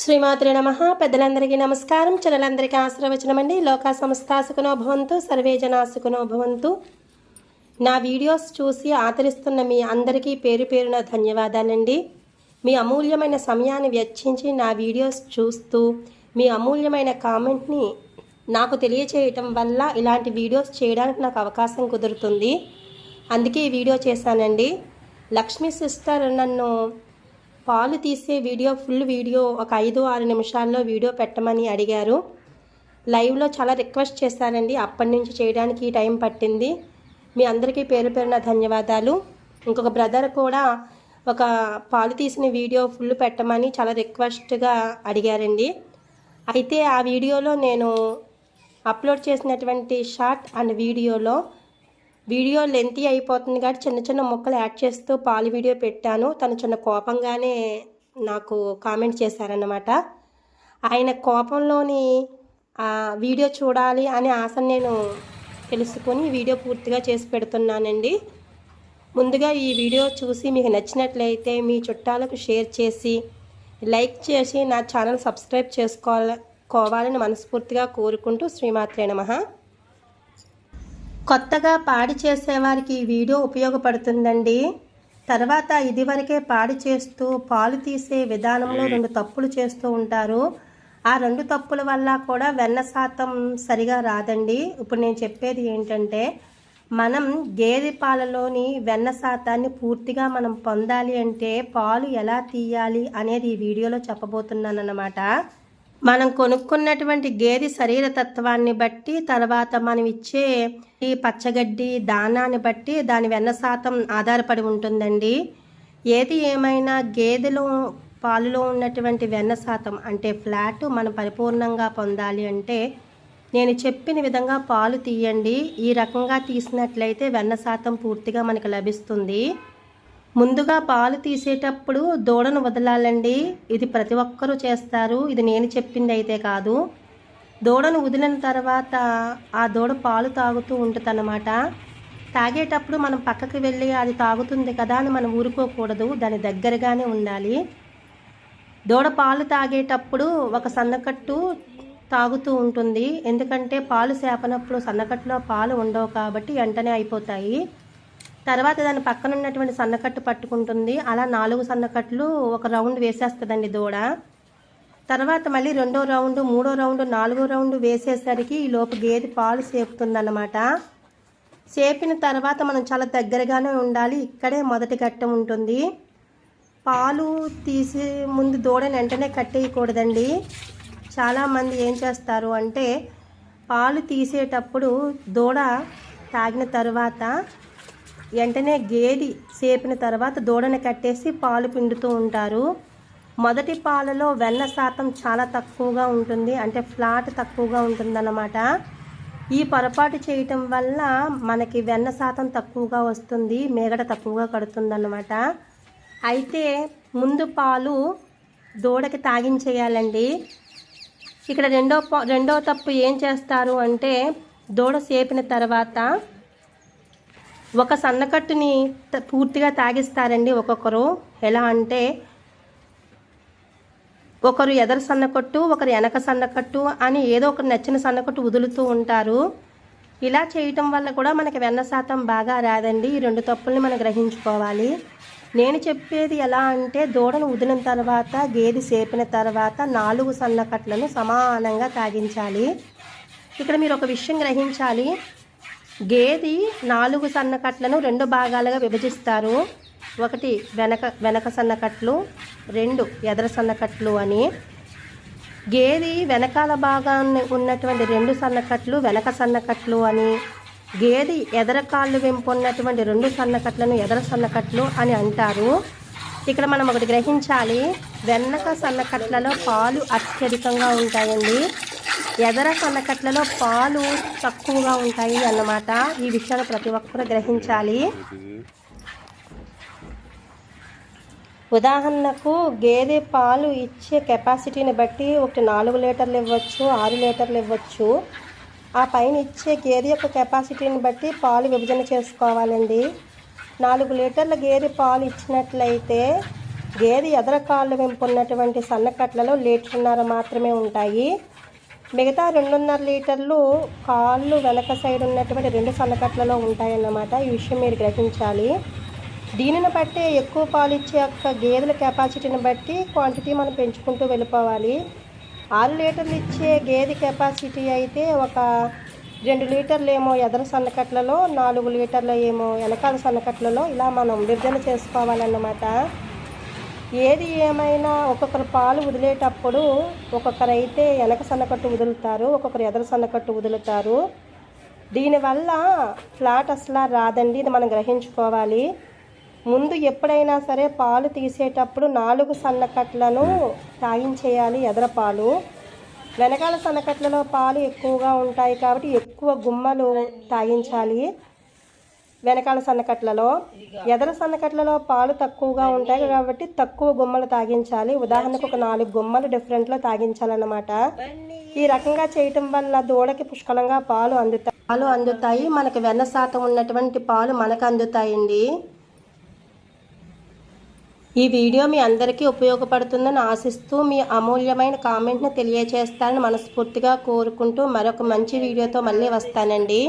శ్రీమాత్రి నమ. పెద్దలందరికీ నమస్కారం. చిన్నలందరికీ ఆశీర్వచనం అండి లోకా సంస్థ భవంతు సర్వే జనా భవంతు. నా వీడియోస్ చూసి ఆదరిస్తున్న మీ అందరికీ పేరు పేరున ధన్యవాదాలండి. మీ అమూల్యమైన సమయాన్ని వెచ్చించి నా వీడియోస్ చూస్తూ మీ అమూల్యమైన కామెంట్ని నాకు తెలియచేయటం వల్ల ఇలాంటి వీడియోస్ చేయడానికి నాకు అవకాశం కుదురుతుంది. అందుకే ఈ వీడియో చేశానండి. లక్ష్మీ సిస్టర్ నన్ను పాలు తీసే వీడియో ఫుల్ వీడియో ఒక ఐదు ఆరు నిమిషాల్లో వీడియో పెట్టమని అడిగారు. లైవ్లో చాలా రిక్వెస్ట్ చేశానండి అప్పటి నుంచి చేయడానికి ఈ టైం పట్టింది. మీ అందరికీ పేరు పేరున ధన్యవాదాలు. ఇంకొక బ్రదర్ కూడా ఒక పాలు తీసిన వీడియో ఫుల్ పెట్టమని చాలా రిక్వెస్ట్గా అడిగారండి. అయితే ఆ వీడియోలో నేను అప్లోడ్ చేసినటువంటి షార్ట్ అండ్ వీడియోలో వీడియో లెంతీ అయిపోతుంది కాబట్టి చిన్న చిన్న ముక్కలు యాడ్ చేస్తూ పాలు వీడియో పెట్టాను. తను చిన్న కోపంగానే నాకు కామెంట్ చేశారన్నమాట. ఆయన కోపంలోని వీడియో చూడాలి అనే ఆశ నేను తెలుసుకొని వీడియో పూర్తిగా చేసి పెడుతున్నానండి. ముందుగా ఈ వీడియో చూసి మీకు నచ్చినట్లయితే మీ చుట్టాలకు షేర్ చేసి లైక్ చేసి నా ఛానల్ సబ్స్క్రైబ్ చేసుకోవాలి కోవాలని మనస్ఫూర్తిగా కోరుకుంటూ శ్రీమాత్రే నమహ కొత్తగా పాడి చేసేవారికి ఈ వీడియో ఉపయోగపడుతుందండి. తర్వాత ఇదివరకే పాడి చేస్తూ పాలు తీసే విధానంలో రెండు తప్పులు చేస్తూ ఉంటారు. ఆ రెండు తప్పుల వల్ల కూడా వెన్న శాతం సరిగా రాదండి. ఇప్పుడు నేను చెప్పేది ఏంటంటే మనం గేదె పాలలోని వెన్న శాతాన్ని పూర్తిగా మనం పొందాలి అంటే పాలు ఎలా తీయాలి అనేది ఈ వీడియోలో చెప్పబోతున్నాను అన్నమాట మనం కొనుక్కున్నటువంటి గేదె శరీర తత్వాన్ని బట్టి తర్వాత మనం ఇచ్చే ఈ పచ్చగడ్డి దానాన్ని బట్టి దాని వెన్న శాతం ఆధారపడి ఉంటుందండి. ఏది ఏమైనా గేదెలో పాలులో ఉన్నటువంటి వెన్న శాతం అంటే ఫ్లాట్ మనం పరిపూర్ణంగా పొందాలి అంటే నేను చెప్పిన విధంగా పాలు తీయండి. ఈ రకంగా తీసినట్లయితే వెన్న శాతం పూర్తిగా మనకు లభిస్తుంది. ముందుగా పాలు తీసేటప్పుడు దూడను వదలాలండి. ఇది ప్రతి ఒక్కరూ చేస్తారు. ఇది నేను చెప్పింది అయితే కాదు. దూడను వదిలిన తర్వాత ఆ దూడ పాలు తాగుతూ ఉంటుందన్నమాట. తాగేటప్పుడు మనం పక్కకి వెళ్ళి అది తాగుతుంది కదా అని మనం ఊరుకోకూడదు. దాని దగ్గరగానే ఉండాలి. దూడ పాలు తాగేటప్పుడు ఒక సన్నకట్టు తాగుతూ ఉంటుంది. ఎందుకంటే పాలు సేపనప్పుడు సన్నకట్టులో పాలు ఉండవు కాబట్టి వెంటనే అయిపోతాయి. తర్వాత దాని పక్కన ఉన్నటువంటి సన్నకట్టు పట్టుకుంటుంది. అలా నాలుగు సన్నకట్లు ఒక రౌండ్ వేసేస్తుందండి దూడ. తర్వాత మళ్ళీ రెండో రౌండ్ మూడో రౌండ్ నాలుగో రౌండ్ వేసేసరికి ఈ లోపు గేదె పాలు సేపుతుందన్నమాట సేపిన తర్వాత మనం చాలా దగ్గరగానే ఉండాలి. ఇక్కడే మొదటి ఘట్టం ఉంటుంది. పాలు తీసే ముందు దూడని వెంటనే కట్టేయకూడదండి. చాలామంది ఏం చేస్తారు అంటే పాలు తీసేటప్పుడు దూడ తాగిన తర్వాత వెంటనే గేది సేపిన తర్వాత దూడను కట్టేసి పాలు పిండుతూ ఉంటారు. మొదటి పాలలో వెన్న శాతం చాలా తక్కువగా ఉంటుంది అంటే ఫ్లాట్ తక్కువగా ఉంటుందన్నమాట. ఈ పొరపాటు చేయటం వల్ల మనకి వెన్న శాతం తక్కువగా వస్తుంది మేగడ తక్కువగా కడుతుందన్నమాట. అయితే ముందు పాలు దూడకి తాగించేయాలండి. ఇక్కడ రెండో ప- రెండో తప్పు ఏం చేస్తారు అంటే దూడ సేపిన తర్వాత ఒక సన్నకట్టుని పూర్తిగా తాగిస్తారండి ఒక్కొక్కరు. ఎలా అంటే ఒకరు ఎదర సన్నకట్టు ఒకరు వెనక సన్నకట్టు అని ఏదో ఒకరు నచ్చిన సన్నకట్టు వదులుతూ ఉంటారు. ఇలా చేయటం వల్ల కూడా మనకి వెన్న శాతం బాగా రాదండి. ఈ రెండు తప్పుల్ని మనం గ్రహించుకోవాలి. నేను చెప్పేది ఎలా అంటే దూడను వదిలిన తర్వాత గేది సేపిన తర్వాత నాలుగు సన్నకట్లను సమానంగా తాగించాలి. ఇక్కడ మీరు ఒక విషయం గ్రహించాలి. గేది నాలుగు సన్నకట్లను రెండు భాగాలుగా విభజిస్తారు. ఒకటి వెనక వెనక సన్నకట్లు రెండు ఎదర సన్నకట్లు అని. గేది వెనకాల భాగాన్ని ఉన్నటువంటి రెండు సన్నకట్లు వెనక సన్నకట్లు అని. గేది ఎదర కాళ్ళు వెంపు ఉన్నటువంటి రెండు సన్నకట్లను ఎదర సన్నకట్లు అని అంటారు. ఇక్కడ మనం ఒకటి గ్రహించాలి. వెనక సన్నకట్లలో పాలు అత్యధికంగా ఉంటాయండి. ఎదర సన్నకట్లలో పాలు తక్కువగా ఉంటాయి అన్నమాట. ఈ విషయాన్ని ప్రతి ఒక్కరు గ్రహించాలి. ఉదాహరణకు గేదె పాలు ఇచ్చే కెపాసిటీని బట్టి ఒకటి నాలుగు లీటర్లు ఇవ్వచ్చు ఆరు లీటర్లు ఇవ్వచ్చు. ఆ పైన ఇచ్చే గేదె యొక్క కెపాసిటీని బట్టి పాలు విభజన చేసుకోవాలండి. నాలుగు లీటర్ల గేదె పాలు ఇచ్చినట్లయితే గేదె ఎదర కాళ్ళు వెంపు ఉన్నటువంటి సన్నకట్లలో లీటర్న్నర మాత్రమే ఉంటాయి. మిగతా రెండున్నర లీటర్లు కాళ్ళు వెనక సైడ్ ఉన్నటువంటి రెండు సన్నకట్లలో ఉంటాయన్నమాట. ఈ విషయం మీరు గ్రహించాలి. దీనిని బట్టి ఎక్కువ పాలు ఇచ్చే యొక్క గేదెల కెపాసిటీని బట్టి క్వాంటిటీ మనం పెంచుకుంటూ వెళ్ళిపోవాలి. ఆరు లీటర్లు ఇచ్చే గేదె కెపాసిటీ అయితే ఒక రెండు లీటర్లు ఏమో ఎదర సన్నకట్లలో నాలుగు లీటర్లు ఏమో వెనకాల సన్నకట్లలో ఇలా మనం విభజన చేసుకోవాలన్నమాట. ఏది ఏమైనా ఒక్కొక్కరు పాలు వదిలేటప్పుడు ఒక్కొక్కరు అయితే వెనక సన్నకట్టు వదులుతారు ఒక్కొక్కరు ఎదర సన్నకట్టు వదులుతారు. దీనివల్ల ఫ్లాట్ అసలు రాదండి ఇది మనం గ్రహించుకోవాలి. ముందు ఎప్పుడైనా సరే పాలు తీసేటప్పుడు నాలుగు సన్నకట్లను తాగించేయాలి ఎదర పాలు. వెనకాల సన్నకట్లలో పాలు ఎక్కువగా ఉంటాయి కాబట్టి ఎక్కువ గుమ్మలు తాగించాలి వెనకాల సన్నకట్లలో ఎదర సన్నకట్లలో పాలు తక్కువగా ఉంటాయి కాబట్టి తక్కువ గుమ్మలు తాగించాలి. ఉదాహరణకు ఒక నాలుగు గుమ్మలు డిఫరెంట్లో తాగించాలన్నమాట. ఈ రకంగా చేయటం వల్ల దూడకి పుష్కలంగా పాలు అందుతాయి. పాలు అందుతాయి. మనకు వెన్న శాతం ఉన్నటువంటి పాలు మనకు అందుతాయండి. ఈ వీడియో మీ అందరికీ ఉపయోగపడుతుందని ఆశిస్తూ మీ అమూల్యమైన కామెంట్ని తెలియజేస్తానని మనస్ఫూర్తిగా కోరుకుంటూ మరొక మంచి వీడియోతో మళ్ళీ వస్తానండి.